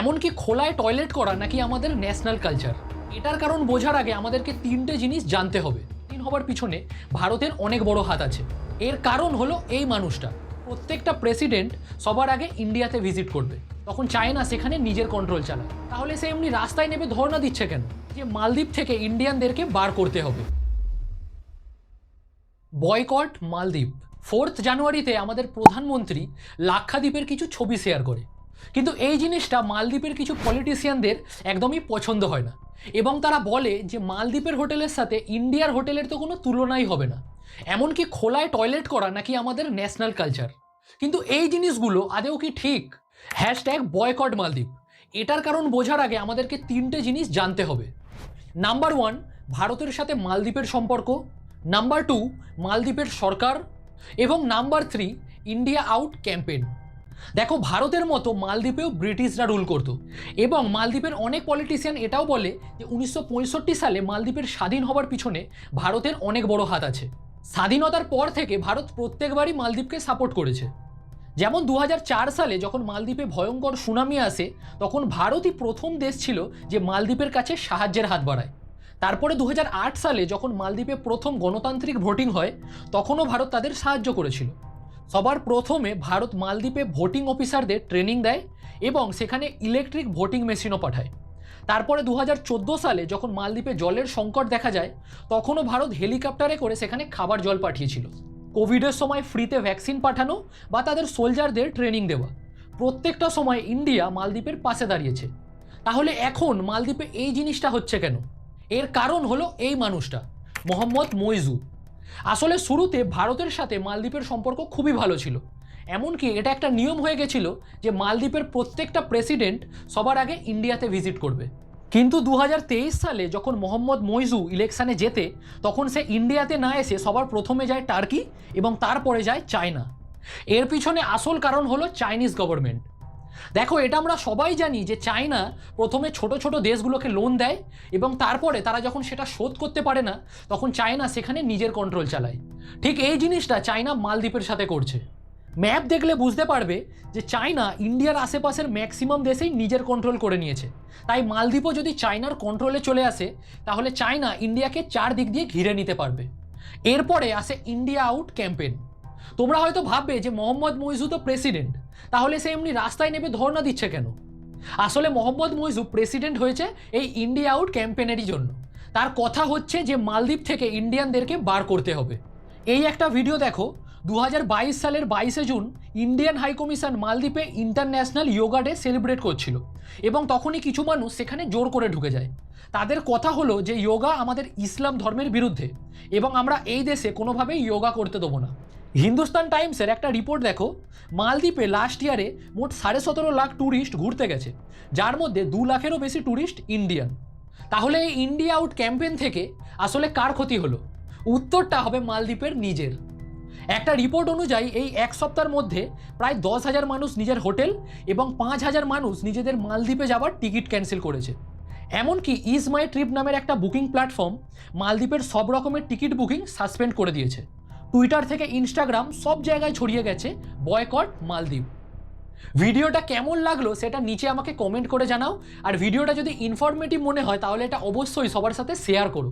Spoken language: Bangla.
এমনকি খোলায় টয়লেট করা নাকি আমাদের ন্যাশনাল কালচার এটার কারণ বোঝার আগে আমাদেরকে তিনটে জিনিস জানতে হবে। তিন হবার পিছনে ভারতের অনেক বড় হাত আছে। এর কারণ হলো এই মানুষটা। প্রত্যেকটা প্রেসিডেন্ট সবার আগে ইন্ডিয়াতে ভিজিট করবে। তখন চায়না সেখানে নিজের কন্ট্রোল চালায়। তাহলে সে এমনি রাস্তায় নেমে ধর্ণা দিচ্ছে কেন? যে মালদ্বীপ থেকে ইন্ডিয়ানদেরকে বার করতে হবে। বয়কট মালদ্বীপ। ফোর্থ জানুয়ারিতে আমাদের প্রধানমন্ত্রী লাক্ষাদ্বীপের কিছু ছবি শেয়ার করে। কিন্তু এই জিনিসটা মালদ্বীপের কিছু পলিটিশিয়ানদের একদমই পছন্দ হয় না। এবং তারা বলে যে মালদ্বীপের হোটেলের সাথে ইন্ডিয়ার হোটেলের তো কোনো তুলনাই হবে না। এমনকি খোলায় টয়লেট করা নাকি আমাদের ন্যাশনাল কালচার কিন্তু এই জিনিসগুলো আদেও কি ঠিক? Hashtag boycott Maldives. এটার কারণ বোঝার আগে আমাদেরকে তিনটে জিনিস জানতে হবে। নাম্বার ওয়ান ভারতের সাথে মালদ্বীপের সম্পর্ক। নাম্বার টু মালদ্বীপের সরকার। এবং number three India out campaign দেখো, ভারতের মতো মালদ্বীপেও ব্রিটিশরা রুল করতো। এবং মালদ্বীপের অনেক পলিটিশিয়ান এটাও বলে যে, উনিশশো পঁয়ষট্টি সালে মালদ্বীপের স্বাধীন হবার পিছনে ভারতের অনেক বড় হাত আছে। স্বাধীনতার পর থেকে ভারত প্রত্যেকবারই মালদ্বীপকে সাপোর্ট করেছে। যেমন দু হাজার চার সালে যখন মালদ্বীপে ভয়ঙ্কর সুনামি আসে, তখন ভারতই প্রথম দেশ ছিল যে মালদ্বীপের কাছে সাহায্যের হাত বাড়ায়। তারপরে দু হাজার আট সালে যখন মালদ্বীপে প্রথম গণতান্ত্রিক ভোটিং হয়, তখনও ভারত তাদের সাহায্য করেছিল। সবার প্রথমে ভারত মালদ্বীপে ভোটিং অফিসারদের ট্রেনিং দেয় এবং সেখানে ইলেকট্রিক ভোটিং মেশিনও পাঠায়। তারপরে দু হাজার চোদ্দ সালে যখন মালদ্বীপে জলের সংকট দেখা যায়, তখনও ভারত হেলিকপ্টারে করে সেখানে খাবার জল পাঠিয়েছিল। কোভিডের সময় ফ্রিতে ভ্যাকসিন পাঠানো বা তাদের সোলজারদের ট্রেনিং দেওয়া। প্রত্যেকটা সময় ইন্ডিয়া মালদ্বীপের পাশে দাঁড়িয়েছে। তাহলে এখন মালদ্বীপে এই জিনিসটা হচ্ছে কেন? এর কারণ হলো এই মানুষটা, মোহাম্মদ মইজু। আসলে শুরুতে ভারতের সাথে মালদ্বীপের সম্পর্ক খুবই ভালো ছিল। এমনকি এটা একটা নিয়ম হয়ে গেছিল যে মালদ্বীপের প্রত্যেকটা প্রেসিডেন্ট সবার আগে ইন্ডিয়াতে ভিজিট করবে। কিন্তু দু হাজার তেইশ সালে যখন মোহাম্মদ মইজু ইলেকশানে যেতে তখন সে ইন্ডিয়াতে না এসে সবার প্রথমে যায় টার্কি এবং তারপরে যায় চায়না। এর পিছনে আসল কারণ হলো চাইনিজ গভর্নমেন্ট। দেখো, এটা আমরা সবাই জানি যে চায়না প্রথমে ছোট ছোট দেশগুলোকে লোন দেয় এবং তারপরে তারা যখন সেটা শোধ করতে পারে না, তখন চায়না সেখানে নিজের কন্ট্রোল চালায়। ঠিক এই জিনিসটা চায়না মালদ্বীপের সাথে করছে। ম্যাপ দেখলে বুঝতে পারবে যে চায়না ইন্ডিয়ার আশেপাশের ম্যাক্সিমাম দেশেই নিজের কন্ট্রোল করে নিয়েছে। তাই মালদ্বীপও যদি চায়নার কন্ট্রোলে চলে আসে, তাহলে চায়না ইন্ডিয়াকে চার দিক দিয়ে ঘিরে নিতে পারবে। এরপরে আসে ইন্ডিয়া আউট ক্যাম্পেন তোমরা হয়তো ভাববে যে মোহাম্মদ মইজু তো প্রেসিডেন্ট। তাহলে সে এমনি রাস্তায় নেমে ধর্ণা দিচ্ছে কেন? আসলে মোহাম্মদ মইজু প্রেসিডেন্ট হয়েছে এই ইন্ডিয়া আউট ক্যাম্পেনেরই জন্য। তার কথা হচ্ছে যে মালদ্বীপ থেকে ইন্ডিয়ানদেরকে বার করতে হবে। এই একটা ভিডিও দেখো দু হাজার বাইশ সালের বাইশে জুন ইন্ডিয়ান হাই কমিশন মালদ্বীপে ইন্টারন্যাশনাল ইয়োগা ডে সেলিব্রেট করছিল এবং তখনই কিছু মানুষ সেখানে জোর করে ঢুকে যায়। তাদের কথা হলো যে যোগা আমাদের ইসলাম ধর্মের বিরুদ্ধে এবং আমরা এই দেশে কোনোভাবেই যোগা করতে দেবো না। হিন্দুস্তান টাইমসের একটা রিপোর্ট দেখো, মালদ্বীপে লাস্ট ইয়ারে মোট সাড়ে সতেরো লাখ ট্যুরিস্ট ঘুরতে গেছে, যার মধ্যে দু লাখেরও বেশি ট্যুরিস্ট ইন্ডিয়ান তাহলে এই ইন্ডিয়া আউট ক্যাম্পেন থেকে আসলে কার ক্ষতি হলো? উত্তরটা হবে মালদ্বীপের নিজের। একটা রিপোর্ট অনুযায়ী এই এক সপ্তাহের মধ্যে প্রায় দশ হাজার মানুষ নিজের হোটেল এবং পাঁচ হাজার মানুষ নিজেদের মালদ্বীপে যাওয়ার টিকিট ক্যান্সেল করেছে। এমনকি ইজ মাই ট্রিপ নামের একটা বুকিং প্ল্যাটফর্ম মালদ্বীপের সব রকমের টিকিট বুকিং সাসপেন্ড করে দিয়েছে। টুইটার থেকে ইনস্টাগ্রাম সব জায়গায় ছড়িয়ে গেছে বয়কট মালদ্বীপ। ভিডিওটা কেমন লাগল সেটা নিচে আমাকে কমেন্ট করে জানাও। আর ভিডিওটা যদি ইনফরমেটিভ মনে হয় তাহলে এটা অবশ্যই সবার সাথে শেয়ার করো।